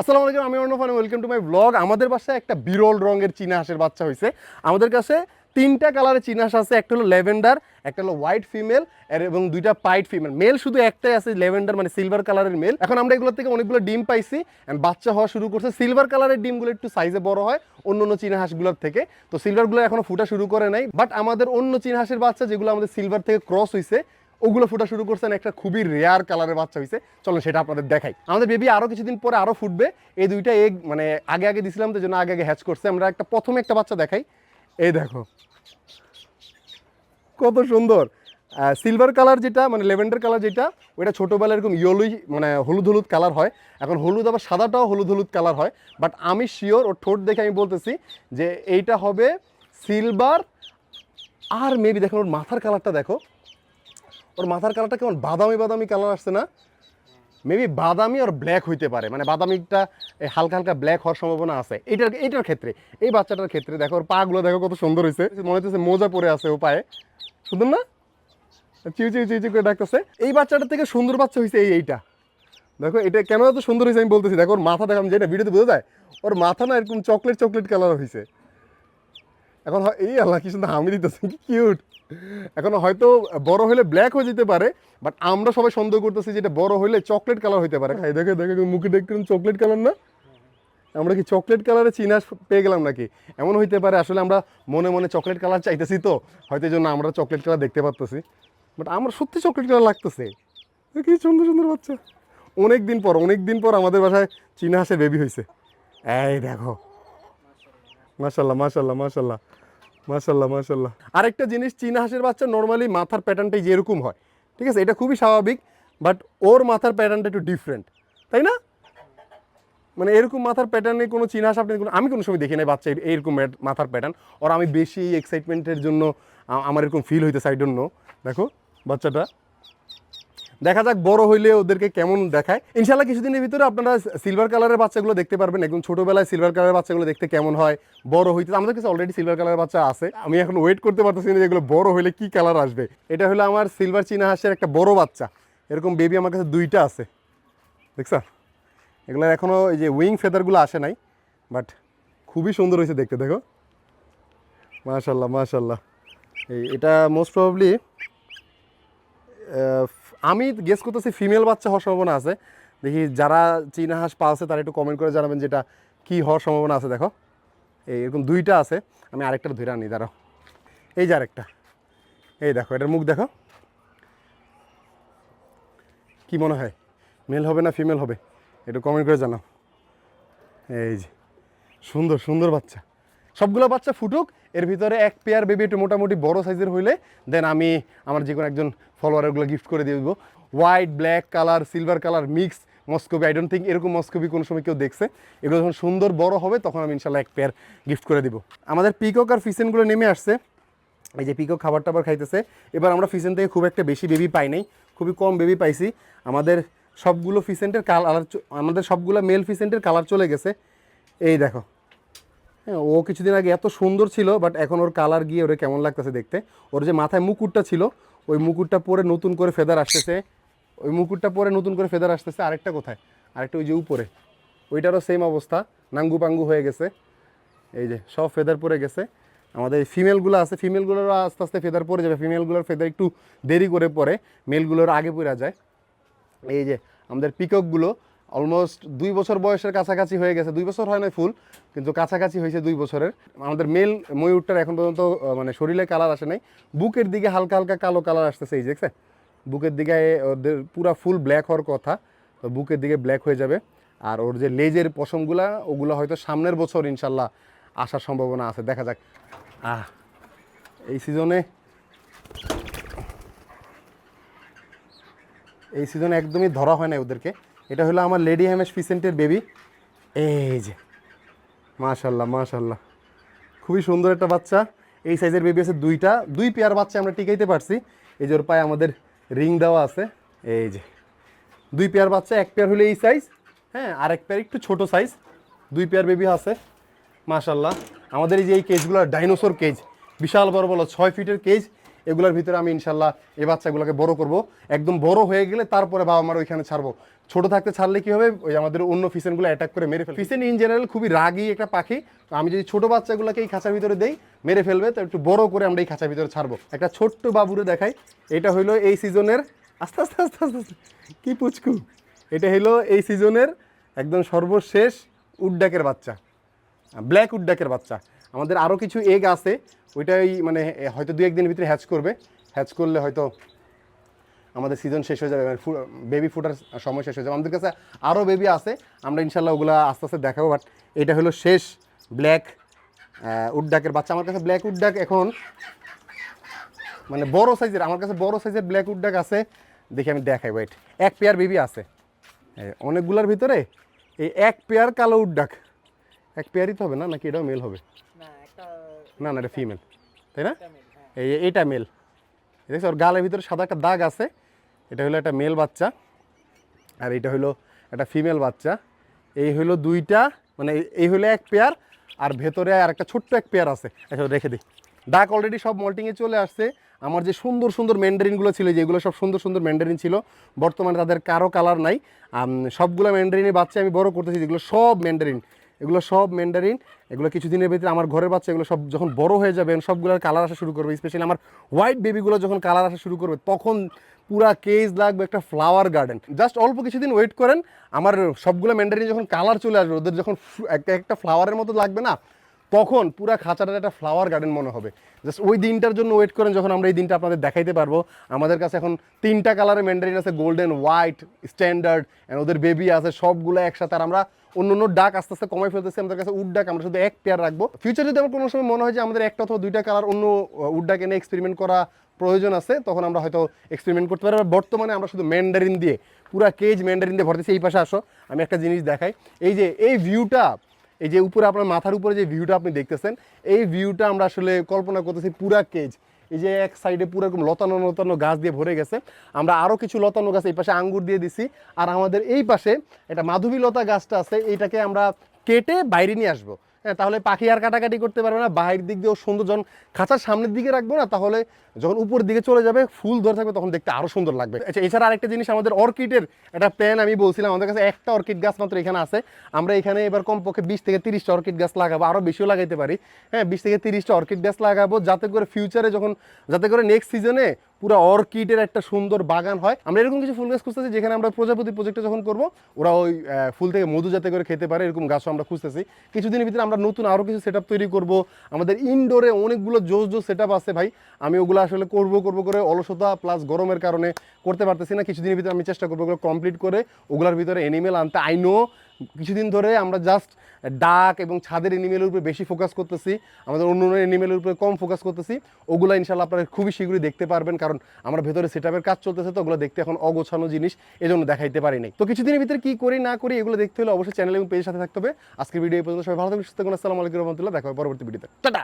আসসালামু আলাইকুম, আমি Arnab welcome to my blog আমাদের বাসায় একটা বিরল রঙের চীনা হাঁসের বাচ্চা হয়েছে আমাদের কাছে তিনটা কালারের চীনা আছে, একটা হলো ল্যাভেন্ডার, একটা হলো হোয়াইট ফিমেল এবং দুইটা পাইট ফিমেল মেল শুধু একটাই আছে, ল্যাভেন্ডার মানে সিলভার কালারের মেল এখন আমরা এগুলো থেকে অনেকগুলো ডিম পাইছি বাচ্চা হওয়া শুরু করছে। সিলভার কালারের ডিমগুলো একটু সাইজে বড় হয় অন্য অন্য চীনা হাঁসগুলোর থেকে। তো সিলভারগুলো এখনও ফুটা শুরু করে নাই বাট আমাদের অন্য চীনা বাচ্চা যেগুলো আমাদের সিলভার থেকে ক্রস হয়েছে ওগুলো ফুটা শুরু করছেন একটা খুবই রেয়ার কালারের বাচ্চা হয়েছে চলো সেটা আপনাদের দেখাই। আমাদের বেবি আরও কিছুদিন পরে আরও ফুটবে। এই দুইটা এগ মানে আগে আগে দিছিলাম, তো জন্য আগে আগে হ্যাচ করছে। আমরা একটা প্রথমে একটা বাচ্চা দেখাই। এই দেখো। কত সুন্দর। সিলভার কালার যেটা মানে লেভেন্ডার কালার যেটা, ওইটা ছোটোবেলায় এরকম ইয়েলোই মানে হলুদ হলুদ কালার হয়। এখন হলুদ আবার সাদাটাও হলুদ হলুদ কালার হয়। বাট আমি শিওর ওর ঠোঁট দেখে আমি বলতেছি যে এইটা হবে সিলভার আর মেবি দেখো ওর মাথার কালারটা দেখো। ওর মাথার কালারটা কেমন? বাদামি বাদামি কালার আসছে না? মেবি বাদামি আর ব্ল্যাক হইতে পারে। মানে বাদামিটা হালকা হালকা ব্ল্যাক হওয়ার সম্ভাবনা আছে। এটার এটার ক্ষেত্রে, এই বাচ্চাটার ক্ষেত্রে দেখো, ওর পাগুলো দেখো কত সুন্দর হয়েছে মনে হচ্ছে মোজা পরে আছে ও পায়ে। সুন্দর না? চিউ চিউ চিউ চিউ করে ডাকতেছে। এই বাচ্চাটার থেকে সুন্দর বাচ্চা হয়েছে এই এইটা। দেখো, এটা কেন এত সুন্দর হয়েছে আমি বলতেছি। দেখো, ওর মাথা দেখো, আমি যেটা ভিডিওতে বোঝা যায়, ওর মাথা না এরকম চকলেট চকলেট কালার হয়েছে এখন এই আল্লাহ কি সুন্দর হামি দিতেছে, কি কিউট এখন হয়তো বড় হলে ব্ল্যাক হয়ে যেতে পারে বাট আমরা সবাই সন্দেহ করতেছি যেটা বড় হলে চকলেট কালার হইতে পারে। খাই দেখে দেখে, মুখে দেখতে চকলেট কালার না? আমরা কি চকলেট কালারে চিনা পেয়ে গেলাম নাকি? এমন হইতে পারে, আসলে আমরা মনে মনে চকলেট কালার চাইতেছি তো, হয়তো এই জন্য আমরা চকলেট কালার দেখতে পারতেছি। বাট আমার সত্যি চকলেট কালার লাগতেছে। কি সুন্দর সুন্দর বাচ্চা। অনেক দিন পর অনেক দিন পর আমাদের বাসায় চীনা হাঁসের বেবি হয়েছে এই দেখো। মাশাল্লাহ মাশাল্লাহ মাশাল্লাহ মাশাল্লাহ মাশাল্লাহ আরেকটা জিনিস, চীনা হাঁসের বাচ্চা নর্মালি মাথার প্যাটার্নটাই যেরকম হয়, ঠিক আছে? এটা খুবই স্বাভাবিক বাট ওর মাথার প্যাটার্নটা একটু ডিফারেন্ট তাই না? মানে এরকম মাথার প্যাটার্নে কোনো চীনা হাঁস আপনি কোনো- আমি কোনো সময় দেখি নাই বাচ্চা এর- এইরকম মাথার প্যাটার্ন ওর আমি বেশি এক্সাইটমেন্টের জন্য আমার এরকম ফিল হইতেছে আই ডোন্ট নো দেখো, বাচ্চাটা। দেখা যাক বড় হইলে ওদেরকে কেমন দেখায়। ইনশাল্লাহ কিছুদিনের ভিতরে আপনারা সিলভার কালারের বাচ্চাগুলো দেখতে পারবেন একদম ছোটবেলায় সিলভার কালারের বাচ্চাগুলো দেখতে কেমন হয়, বড় হইতে আমাদের কাছে অলরেডি সিলভার কালারের বাচ্চা আছে। আমি এখন ওয়েট করতে পারতেছি না যে এগুলো বড় হইলে কি কালার আসবে। এটা হলো আমার সিলভার চীনা হাঁসের একটা বড় বাচ্চা। এরকম বেবি আমার কাছে দুইটা আছে। দেখছা? এগুলো এখনও এই যে উইং ফেদারগুলো আসে নাই বাট খুবই সুন্দর হয়েছে দেখতে, দেখো। মাশাল্লাহ মাশাল্লাহ এই এটা মোস্ট প্রবাবলি আমি গেস করতেছি ফিমেল বাচ্চা হওয়ার সম্ভাবনা আছে। দেখি যারা চীনা হাঁস পালছে, তারা একটু কমেন্ট করে জানাবেন যেটা কি হওয়ার সম্ভাবনা আছে, দেখো। এই এরকম দুইটা আছে, আমি আরেকটা ধরে আনি, দাঁড়াও। এই যে আরেকটা। এই দেখো, এটার মুখ দেখো। কি মনে হয়? মেল হবে না ফিমেল হবে? একটু কমেন্ট করে জানাও। এই যে, সুন্দর সুন্দর বাচ্চা। সবগুলো বাচ্চা ফুটুক, এর ভিতরে এক পেয়ার বেবি একটু মোটামুটি বড় সাইজের হইলে দেন আমি আমার যে কোনো একজন ফলোয়ারগুলো গিফট করে দিয়ে দেবো। White black colour silver colour mix Muscovy I don't think এরকম মস্কোবি কোনো সময় কেউ দেখছে। এগুলো যখন সুন্দর বড় হবে, তখন আমি ইনশাল্লাহ এক পেয়ার গিফট করে দিব। আমাদের পিকক আর ফিসেনগুলো নেমে আসছে। এই যে পিকক খাবার টাবার খাইতেছে। এবার আমরা ফিসেন থেকে খুব একটা বেশি বেবি পাই নাই, খুবই কম বেবি পাইছি। আমাদের সবগুলো ফিসেন্টের কালার আমাদের সবগুলো মেল ফিসেন্টের কালার চলে গেছে। এই দেখো হ্যাঁ ও কিছুদিন আগে এত সুন্দর ছিল বাট এখন ওর কালার গিয়ে ওরে কেমন লাগতেছে দেখতে। ওর যে মাথায় মুকুটটা ছিল, ওই মুকুটটা পরে নতুন করে ফেদার আসতেছে। ওই মুকুটটা পরে নতুন করে ফেদার আসতেছে আরেকটা কোথায়? আরেকটা ওই যে উপরে। ওইটারও সেম অবস্থা, নাঙ্গু পাঙ্গু হয়ে গেছে। এই যে সব ফেদার পরে গেছে। আমাদের ফিমেলগুলো আছে ফিমেলগুলোরও আস্তে আস্তে ফেদার পরে যাবে। ফিমেলগুলোর ফেদার একটু দেরি করে পরে মেলগুলোর আগে পড়ে যায়। এই যে আমাদের পিককগুলো অলমোস্ট দুই বছর বয়সের কাছাকাছি হয়ে গেছে। দুই বছর হয় না ফুল কিন্তু কাছাকাছি হয়েছে দুই বছরের। আমাদের মেল ময়ূরটার এখন পর্যন্ত মানে শরীরে কালার আসে নাই। বুকের দিকে হালকা হালকা কালো কালার আসতেছে এই দেখছে বুকের দিকে ওদের পুরা ফুল ব্ল্যাক হওয়ার কথা, তো বুকের দিকে ব্ল্যাক হয়ে যাবে। আর ওর যে লেজের পশমগুলা, ওগুলো হয়তো সামনের বছর ইনশাল্লাহ আসার সম্ভাবনা আছে। দেখা যাক। আহ, এই সিজনে এই সিজনে একদমই ধরা হয় না ওদেরকে। এটা হলো আমার লেডি হ্যামেশ ফিসেন্টের বেবি এই যে মাশাল্লাহ মাশাল্লাহ খুবই সুন্দর একটা বাচ্চা। এই সাইজের বেবি আছে দুইটা। দুই পেয়ার বাচ্চা আমরা টিকাইতে পারছি। এই যে ওর পায়ে আমাদের রিং দেওয়া আছে। এই যে, দুই পেয়ার বাচ্চা, এক পেয়ার হলে এই সাইজ হ্যাঁ আর এক পেয়ার একটু ছোট সাইজ দুই পেয়ার বেবি আছে। মাশাল্লাহ আমাদের এই যে এই কেজগুলো ডাইনোসর কেজ বিশাল বড় বড়, ছয় ফিটের কেজ এগুলোর ভিতরে আমি ইনশাল্লাহ এই বাচ্চাগুলোকে বড় করব। একদম বড় হয়ে গেলে তারপরে বাবা মার ওইখানে ছাড়বো। ছোট থাকতে ছাড়লে কি হবে? ওই আমাদের অন্য ফিসেনগুলো অ্যাটাক করে মেরে ফেলবে। ফিসেন ইন জেনারেল খুবই রাগী একটা পাখি। আমি যদি ছোট বাচ্চাগুলোকে এই খাঁচার ভিতরে দেই, মেরে ফেলবে, তো একটু বড় করে আমরা এই খাঁচার ভিতরে ছাড়বো। একটা ছোট্ট বাবুরে দেখাই। এটা হইল এই সিজনের আস্তে আস্তে আস্তে আস্তে আস্তে। কি পুচকু। এটা হলো এই সিজনের একদম সর্বশেষ উডডাকের বাচ্চা। ব্ল্যাক উডডাকের বাচ্চা। আমাদের আরও কিছু এগ আছে, ওইটাই মানে হয়তো দু একদিনের ভিতরে হ্যাচ করবে। হ্যাচ করলে হয়তো আমাদের সিজন শেষ হয়ে যাবে বেবি ফুটার সময় শেষ হয়ে যাবে। আমাদের কাছে আরও বেবি আছে, আমরা ইনশাল্লাহ ওগুলো আস্তে আস্তে দেখাবো বাট এটা হলো শেষ ব্ল্যাক উডডাকের বাচ্চা। আমার কাছে ব্ল্যাক উডডাক এখন মানে বড় সাইজের আমার কাছে বড় সাইজের ব্ল্যাক উডডাক আছে। দেখি আমি দেখাই ওয়েট এক পেয়ার বেবি আছে। অনেকগুলোর ভিতরে এই এক পেয়ার কালো উডডাক এক পেয়ারই তো হবে না? নাকি এটাও মেল হবে? না না এটা ফিমেল তাই না? হ্যাঁ। এই এইটা মেল দেখছ ওর গালের ভিতরে সাদা একটা দাগ আছে। এটা হলো একটা মেল বাচ্চা। আর এটা হলো একটা ফিমেল বাচ্চা। এই হলো দুইটা মানে এই- এই হলো এক পেয়ার আর ভেতরে আর একটা ছোট্ট এক পেয়ার আছে। আচ্ছা রেখে দিই। ডাক অলরেডি সব মল্টিংয়ে চলে আসছে। আমার যে সুন্দর সুন্দর ম্যান্ডারিনগুলো ছিল যেগুলো সব সুন্দর সুন্দর ম্যান্ডারিন ছিল বর্তমানে তাদের কারও কালার নাই। সবগুলো ম্যান্ডারিনের বাচ্চা আমি বড় করতেছি যেগুলো সব ম্যান্ডারিন এগুলো সব ম্যান্ডারিন এগুলো কিছুদিনের ভিতরে আমার ঘরের বাচ্চা, এগুলো সব যখন বড় হয়ে যাবে সবগুলোর কালার আসা শুরু করবে স্পেশালি আমার হোয়াইট বেবিগুলো যখন কালার আসা শুরু করবে, তখন পুরা কেজ লাগবে একটা ফ্লাওয়ার গার্ডেন জাস্ট অল্প কিছুদিন ওয়েট করেন, আমার সবগুলো ম্যান্ডারিন যখন কালার চলে আসবে, ওদের যখন একটা ফ্লাওয়ারের মতো লাগবে না তখন পুরা খাঁচাটার একটা ফ্লাওয়ার গার্ডেন মনে হবে। জাস্ট ওই দিনটার জন্য ওয়েট করেন যখন আমরা এই দিনটা আপনাদের দেখাইতে পারব। আমাদের কাছে এখন তিনটা কালারের ম্যান্ডারিন আছে গোল্ডেন হোয়াইট স্ট্যান্ডার্ড অ্যান্ড ওদের বেবি আছে, সবগুলো একসাথে। আর আমরা অন্য অন্য ডাক আস্তে আস্তে কমাই ফেলতেছি, আমাদের কাছে উড ডাক আমরা শুধু এক পেয়ার রাখব। ফিউচার যদি আমার কোনো সময় মনে হয় যে আমাদের একটা অথবা দুইটা কালার অন্য উড ডাক এনে এক্সপেরিমেন্ট করা প্রয়োজন আছে, তখন আমরা হয়তো এক্সপেরিমেন্ট করতে পারি। বর্তমানে আমরা শুধু ম্যান্ডারিন দিয়ে, পুরা কেজ ম্যান্ডারিন দিয়ে ভরতেছি, এই পাশে আসো, আমি একটা জিনিস দেখাই। এই যে, এই ভিউটা এই যে উপরে আপনার মাথার উপরে যে ভিউটা আপনি দেখতেছেন, এই ভিউটা আমরা আসলে কল্পনা করতেছি পুরা কেজ এই যে এক সাইডে পুরো এরকম লতানো লতানো গাছ দিয়ে ভরে গেছে। আমরা আরও কিছু লতানো গাছ এই পাশে আঙ্গুর দিয়ে দিছি। আর আমাদের এই পাশে এটা মাধবী লতা গাছটা আছে, এইটাকে আমরা কেটে বাইরে নিয়ে আসব। তাহলে পাখি আর কাটাকাটি করতে পারবে না, বাহির দিক দিয়েও সুন্দর যখন খাঁচার সামনের দিকে রাখব না, তাহলে যখন উপর দিকে চলে যাবে, ফুল ধরে থাকবে, তখন দেখতে আরও সুন্দর লাগবে। আচ্ছা এছাড়া আরেকটা জিনিস, আমাদের অর্কিডের একটা প্ল্যান আমি বলছিলাম, আমাদের কাছে একটা অর্কিড গাছ মাত্র এখানে আছে। আমরা এখানে এবার কমপক্ষে বিশ থেকে তিরিশটা অর্কিড গাছ লাগাবো আরও বেশিও লাগাইতে পারি। হ্যাঁ বিশ থেকে তিরিশটা অর্কিড গাছ লাগাবো, যাতে করে ফিউচারে যখন, যাতে করে নেক্সট সিজনে পুরো অর্কিডের একটা সুন্দর বাগান হয়। আমরা এরকম কিছু ফুল গাছ খুঁজতেছি, যেখানে আমরা প্রজাপতি প্রজেক্টটা যখন করব, ওরা ওই ফুল থেকে মধু যাতে করে খেতে পারে, এরকম গাছও আমরা খুঁজতেছি। কিছুদিনের ভিতরে আমরা নতুন আরও কিছু সেট তৈরি করব। আমাদের ইনডোরে অনেকগুলো জোস জোস সেট আছে ভাই। আমি ওগুলো আসলে করব করব করে অলসতা প্লাস গরমের কারণে করতে পারতেছি না। কিছুদিনের ভিতরে আমি চেষ্টা করব ওগুলো কমপ্লিট করে ওগুলোর ভিতরে এনিমেল আনতে। আই নো কিছুদিন ধরে আমরা জাস্ট ডাক এবং ছাদের এনিমেলের উপরে বেশি ফোকাস করতেছি, আমাদের অন্য অন্য এনিমেলের উপরে কম ফোকাস করতেছি, ওগুলো ইনশাল্লাহ আপনারা খুবই শীঘ্রই দেখতে পারবেন, কারণ আমরা ভেতরে সেট কাজ চলতেছে তো, ওগুলো দেখতে এখন অগোছানো জিনিস, এজন্য দেখাইতে পারি নাই। তো কিছুদিনের ভিতরে কী করি না করি এগুলো দেখতে হলে অবশ্যই চ্যানেল এবং পেজের সাথে থাকতে হবে। আজকের ভিডিও পর্যন্ত, সবাই ভালো থাকবেন, সুস্থ আসসালামু আলাইকুম রহমতুল্লাহ, দেখা পরবর্তী ভিডিওতে টাটা!